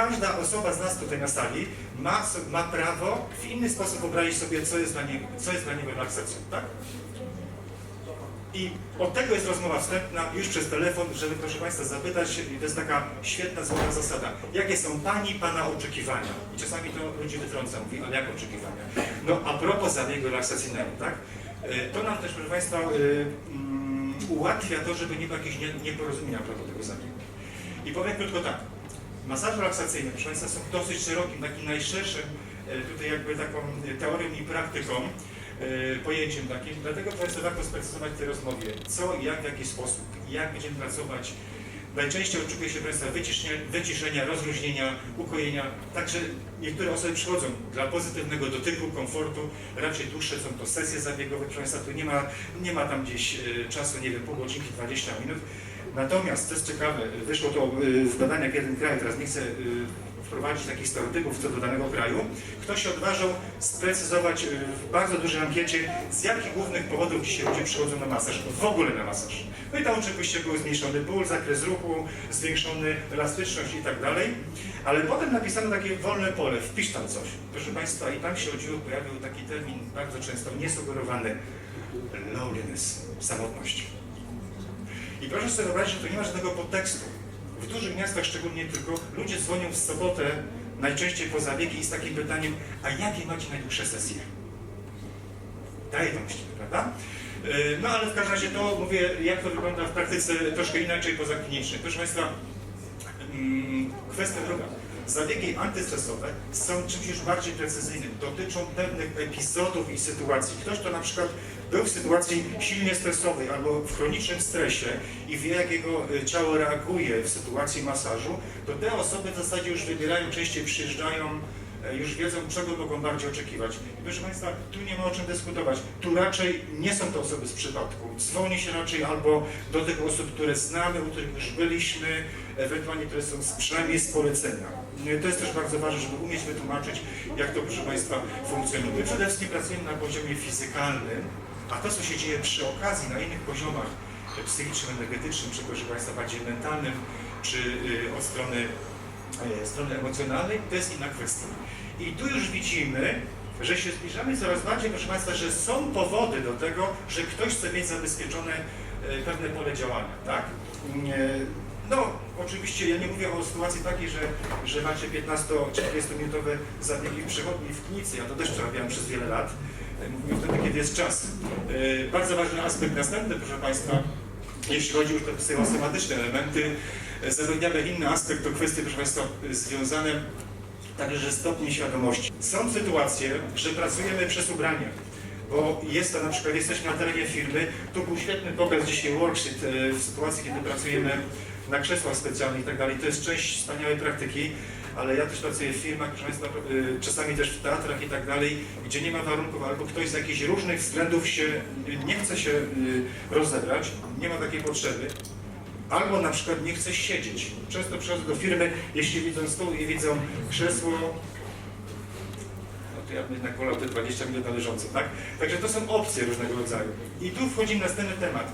każda osoba z nas tutaj na sali ma, ma prawo w inny sposób wyobrazić sobie, co jest dla niego, co jest dla niego relaksacją, tak? I od tego jest rozmowa wstępna już przez telefon, żeby proszę Państwa zapytać, i to jest taka świetna, złota zasada. Jakie są Pani, Pana oczekiwania? I czasami to ludzi wytrąca, mówi, ale jak oczekiwania? No a propos zabiegu relaksacyjnego, tak? Y, To nam też, proszę Państwa, y, mm, ułatwia to, żeby nie było jakichś nie- nieporozumienia a propos tego zabiegu. I powiem krótko tak. Masaże relaksacyjne, proszę Państwa, są dosyć szerokim, takim najszerszym e, tutaj jakby taką teorią i praktyką, e, pojęciem takim. Dlatego Państwa warto sprecyzować w tej rozmowie, co, jak, w jaki sposób, jak będziemy pracować. Najczęściej oczekuje się Państwa wyciszenia, wyciszenia, rozluźnienia, ukojenia. Także niektóre osoby przychodzą dla pozytywnego dotyku, komfortu, raczej dłuższe są to sesje zabiegowe, proszę Państwa, tu nie ma, nie ma tam gdzieś e, czasu, nie wiem, pół godzinki, 20 minut. Natomiast, to jest ciekawe, wyszło to y, w badaniach w jednym kraju, teraz nie chcę y, wprowadzić takich stereotypów co do danego kraju, ktoś się odważył sprecyzować y, w bardzo dużej ankiecie, z jakich głównych powodów dzisiaj ludzie przychodzą na masaż, w ogóle na masaż. No i tam oczywiście był zmniejszony ból, zakres ruchu, zwiększony elastyczność i tak dalej, ale potem napisano takie wolne pole, wpisz tam coś. Proszę Państwa, i tam się chodziło, pojawił taki termin bardzo często niesugerowany, loneliness, samotność. I proszę sobie wyobrazić, że to nie ma żadnego podtekstu. W dużych miastach szczególnie tylko ludzie dzwonią w sobotę, najczęściej po zabiegi i z takim pytaniem, a jakie macie najdłuższe sesje? Daje to myślenie, prawda? Yy, No ale w każdym razie to mówię, jak to wygląda w praktyce troszkę inaczej pozaklinicznie. Proszę Państwa, mm, kwestia druga. Zabiegi antystresowe są czymś już bardziej precyzyjnym. Dotyczą pewnych epizodów i sytuacji. Ktoś, kto na przykład był w sytuacji silnie stresowej albo w chronicznym stresie i wie, jak jego y, ciało reaguje w sytuacji masażu, to te osoby w zasadzie już wybierają, częściej przyjeżdżają, już wiedzą, czego mogą bardziej oczekiwać. I proszę Państwa, tu nie ma o czym dyskutować. Tu raczej nie są to osoby z przypadku. Dzwoni się raczej albo do tych osób, które znamy, u których już byliśmy, ewentualnie które są z, przynajmniej z polecenia. To jest też bardzo ważne, żeby umieć wytłumaczyć, jak to, proszę Państwa, funkcjonuje. My przede wszystkim pracujemy na poziomie fizykalnym, a to, co się dzieje przy okazji na innych poziomach psychicznym, energetycznym, czy proszę Państwa bardziej mentalnym, czy y, od strony, strony emocjonalnej, to jest inna kwestia. I tu już widzimy, że się zbliżamy coraz bardziej, proszę Państwa, że są powody do tego, że ktoś chce mieć zabezpieczone y, pewne pole działania, tak? Y, no, oczywiście ja nie mówię o sytuacji takiej, że, że macie 15 czy 20 minutowe zabiegi w przychodni w klinicy, ja to też przerabiałem przez wiele lat. E, Mówimy wtedy, kiedy jest czas. E, Bardzo ważny aspekt następny, proszę Państwa, jeśli chodzi już o psychosomatyczne elementy, zapewniamy inny aspekt, to kwestie, proszę Państwa, związane także ze świadomości. Są sytuacje, że pracujemy przez ubranie, bo jest to na przykład, jesteśmy na terenie firmy, tu był świetny pokaz dzisiaj worksheet e, w sytuacji, kiedy pracujemy na krzesłach specjalnych i tak dalej. To jest część wspaniałej praktyki, ale ja też pracuję w firmach, Państwa, e, czasami też w teatrach i tak dalej, gdzie nie ma warunków, albo ktoś z jakichś różnych względów się nie chce się e, rozebrać, nie ma takiej potrzeby. Albo na przykład nie chce siedzieć. Często przychodzą do firmy, jeśli widzą stół i widzą krzesło, no to ja bym jednak wolał te 20 minut na leżąco, tak? Także to są opcje różnego rodzaju. I tu wchodzi następny temat.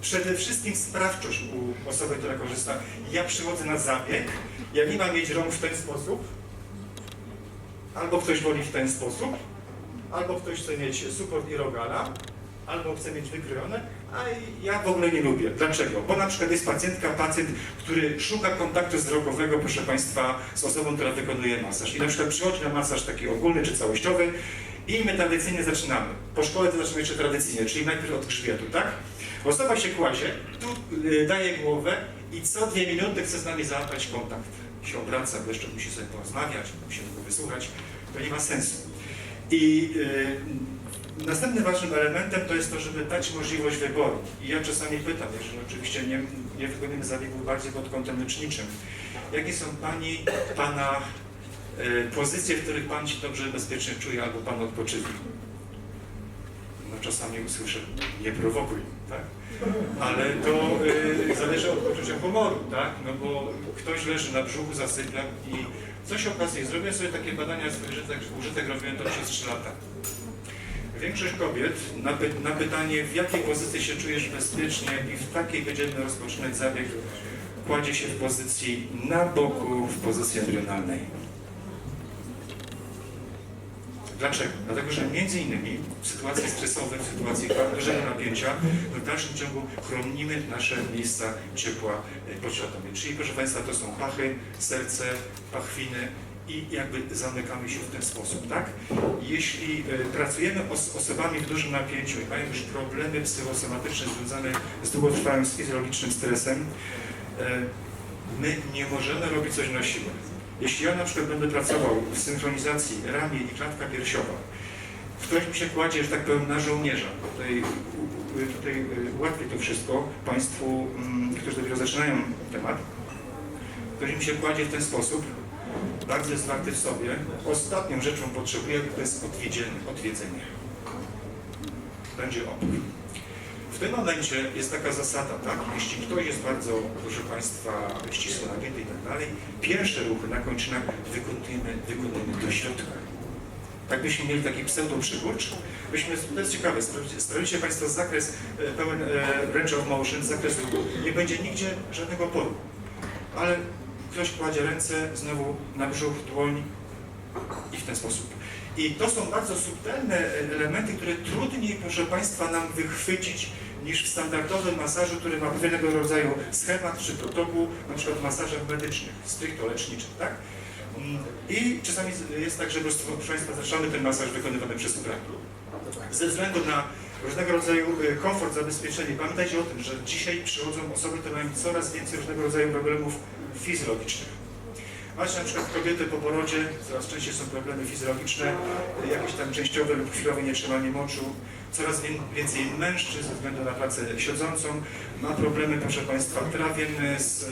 Przede wszystkim sprawczość u osoby, która korzysta. Ja przychodzę na zabieg, ja nie mam mieć rąk w ten sposób, albo ktoś woli w ten sposób, albo ktoś chce mieć suport i rogala, albo chce mieć wykrojone, a ja w ogóle nie lubię. Dlaczego? Bo na przykład jest pacjentka, pacjent, który szuka kontaktu wzrokowego, proszę Państwa, z osobą, która wykonuje masaż. I na przykład przychodzi na masaż taki ogólny czy całościowy i my tradycyjnie zaczynamy. Po szkole to zaczynamy jeszcze tradycyjnie, czyli najpierw od grzbietu, tak? Osoba się kładzie, tu y, daje głowę i co dwie minuty chce z nami załapać kontakt. Się obraca, bo jeszcze musi sobie porozmawiać, musi go wysłuchać. To nie ma sensu. I y, następnym ważnym elementem to jest to, żeby dać możliwość wyboru. I ja czasami pytam, jeżeli oczywiście nie, nie wykonujemy zabiegów bardziej pod kątem leczniczym, jakie są Pani, Pana y, pozycje, w których Pan się dobrze, bezpiecznie czuje albo Pan odpoczywa? No czasami usłyszę, nie prowokuj, tak? Ale to y, zależy od poczucia humoru, tak? No bo ktoś leży na brzuchu, zasypia i co się okazuje? Zrobiłem sobie takie badania, użytek, użytek robiłem to przez 3 lata. Większość kobiet na, py na pytanie, w jakiej pozycji się czujesz bezpiecznie i w takiej będziemy rozpoczynać zabieg, kładzie się w pozycji na boku, w pozycji embrionalnej. Dlaczego? Dlatego, że między innymi w sytuacji stresowej, w sytuacji dużego napięcia, w dalszym ciągu chronimy nasze miejsca ciepła e, podświadomie. Czyli proszę Państwa, to są pachy, serce, pachwiny i jakby zamykamy się w ten sposób, tak? Jeśli e, pracujemy z osobami w dużym napięciu i mają już problemy psychosomatyczne związane z długotrwałym fizjologicznym stresem, e, my nie możemy robić coś na siłę. Jeśli ja na przykład będę pracował w synchronizacji ramię i klatka piersiowa, ktoś mi się kładzie, że tak powiem, na żołnierza. Tutaj, tutaj y, ułatwię to wszystko Państwu, mm, którzy dopiero zaczynają temat. Ktoś mi się kładzie w ten sposób, bardzo zwarty w sobie. Ostatnią rzeczą potrzebuję, to jest odwiedzienie, odwiedzenie. Będzie opór. W tym momencie jest taka zasada, tak? Jeśli ktoś jest bardzo, proszę Państwa, ścisło napięty i tak dalej, pierwsze ruchy na kończynach wykonujemy, wykonujemy do środka. Tak byśmy mieli taki pseudo przykurcz, byśmy, to jest ciekawe, sprawdzicie Państwo zakres e, pełen e, range of motion, zakres ruchu, nie będzie nigdzie żadnego oporu. Ale ktoś kładzie ręce znowu na brzuch, dłoń i w ten sposób. I to są bardzo subtelne elementy, które trudniej, proszę Państwa, nam wychwycić niż w standardowym masażu, który ma pewnego rodzaju schemat czy protokół, na przykład w masażach medycznych, stricto leczniczych, tak? Mm, I czasami jest tak, że po prostu, proszę Państwa, zaczynamy ten masaż wykonywany przez ubranie. Ze względu na różnego rodzaju y, komfort, zabezpieczenie, pamiętajcie o tym, że dzisiaj przychodzą osoby, które mają coraz więcej różnego rodzaju problemów fizjologicznych. Macie na przykład kobiety po porodzie, coraz częściej są problemy fizjologiczne, jakieś tam częściowe lub chwilowe nietrzymanie moczu. Coraz wię- więcej mężczyzn ze względu na pracę siedzącą ma problemy, proszę Państwa, trawienne z y,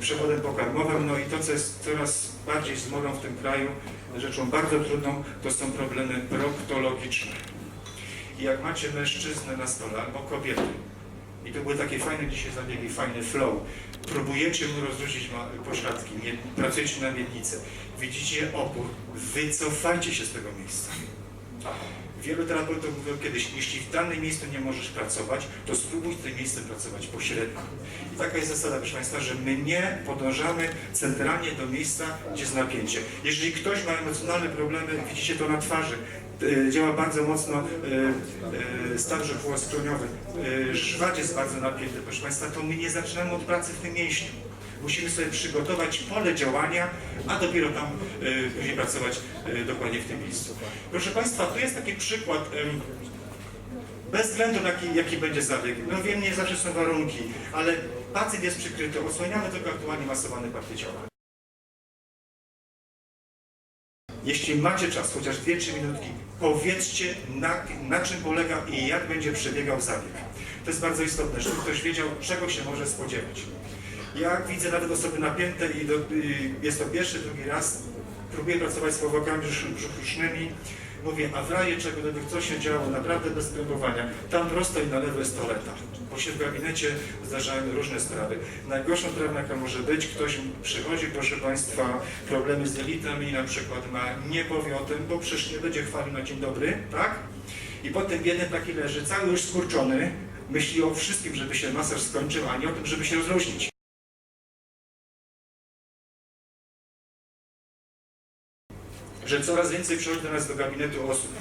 przewodem pokarmowym. No i to, co jest coraz bardziej zmogą w tym kraju, rzeczą bardzo trudną, to są problemy proktologiczne. I jak macie mężczyznę na stole albo kobiety, i to były takie fajne dzisiaj zabiegi, fajny flow, próbujecie mu rozrzucić pośladki, pracujecie na miednicy, widzicie opór, wycofajcie się z tego miejsca. Wielu terapeutów mówiło kiedyś, jeśli w danym miejscu nie możesz pracować, to spróbuj z tym miejscem pracować pośrednio. I taka jest zasada, proszę Państwa, że my nie podążamy centralnie do miejsca, gdzie jest napięcie. Jeżeli ktoś ma emocjonalne problemy, widzicie to na twarzy, działa bardzo mocno e, e, stan żuchłowo-skroniowy, e, żwacz jest bardzo napięty, proszę Państwa, to my nie zaczynamy od pracy w tym mięśniu. Musimy sobie przygotować pole działania, a dopiero tam e, później pracować e, dokładnie w tym miejscu. Proszę Państwa, tu jest taki przykład, bez względu na jaki, jaki będzie zabieg. No wiem, nie zawsze są warunki, ale pacjent jest przykryty, odsłaniamy tylko aktualnie masowane partie. Jeśli macie czas, chociaż 2-3 minutki, powiedzcie na, na czym polega i jak będzie przebiegał zabieg. To jest bardzo istotne, żeby ktoś wiedział, czego się może spodziewać. Ja widzę nawet osoby napięte i, do, i jest to pierwszy, drugi raz, próbuję pracować z powłokami brzusz- brzusznymi, mówię, a w razie czego gdyby coś się działo naprawdę bez skrępowania, tam prosto i na lewo jest toaleta. Bo się w gabinecie zdarzają różne sprawy. Najgorszą sprawą jaka może być, ktoś przychodzi, proszę Państwa, problemy z jelitami, na przykład ma, nie powie o tym, bo przecież nie będzie chwalił na dzień dobry, tak? I potem biedny taki leży, cały już skurczony, myśli o wszystkim, żeby się masaż skończył, a nie o tym, żeby się rozluźnić. Że coraz więcej przychodzi do nas do gabinetu osób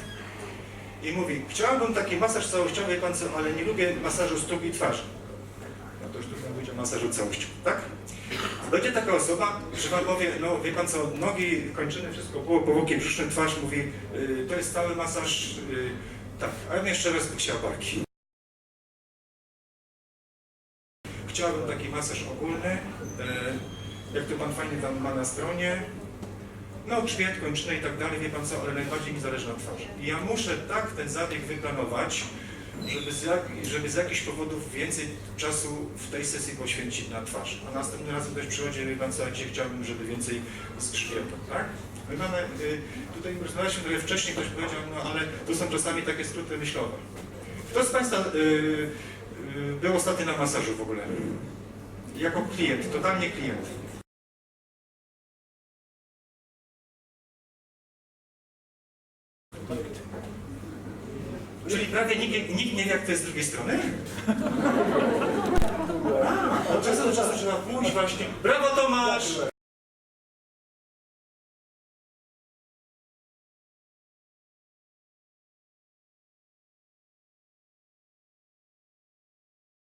i mówi, chciałabym taki masaż całościowy, pan co, ale nie lubię masażu stóp i twarzy. No to już tu mówić o masażu całościowym, tak? Będzie taka osoba, że powie, no wie pan co, nogi, kończyny, wszystko było, powłoki brzuszne, twarz, mówi, y, to jest stały masaż, y, tak, a ja bym jeszcze raz chciał barki. Chciałbym taki masaż ogólny, e, jak to pan fajnie tam ma na stronie, no grzbiet, kończyny i tak dalej, wie pan co, ale najbardziej mi zależy na twarzy. I ja muszę tak ten zabieg wyplanować, żeby z, jak, żeby z jakichś powodów więcej czasu w tej sesji poświęcić na twarz. A następnym razem ktoś przychodzi, wie pan co, dzisiaj chciałbym, żeby więcej z grzbietem, tak? Mamy, y, tutaj rozmawialiśmy trochę wcześniej, ktoś powiedział, no ale to są czasami takie skróty myślowe. Kto z Państwa y, y, był ostatnio na masażu w ogóle? Jako klient, totalnie klient. Czyli prawie nikt, nikt nie wie, jak to jest z drugiej strony? A, od czasu do czasu trzeba pójść właśnie. Brawo Tomasz!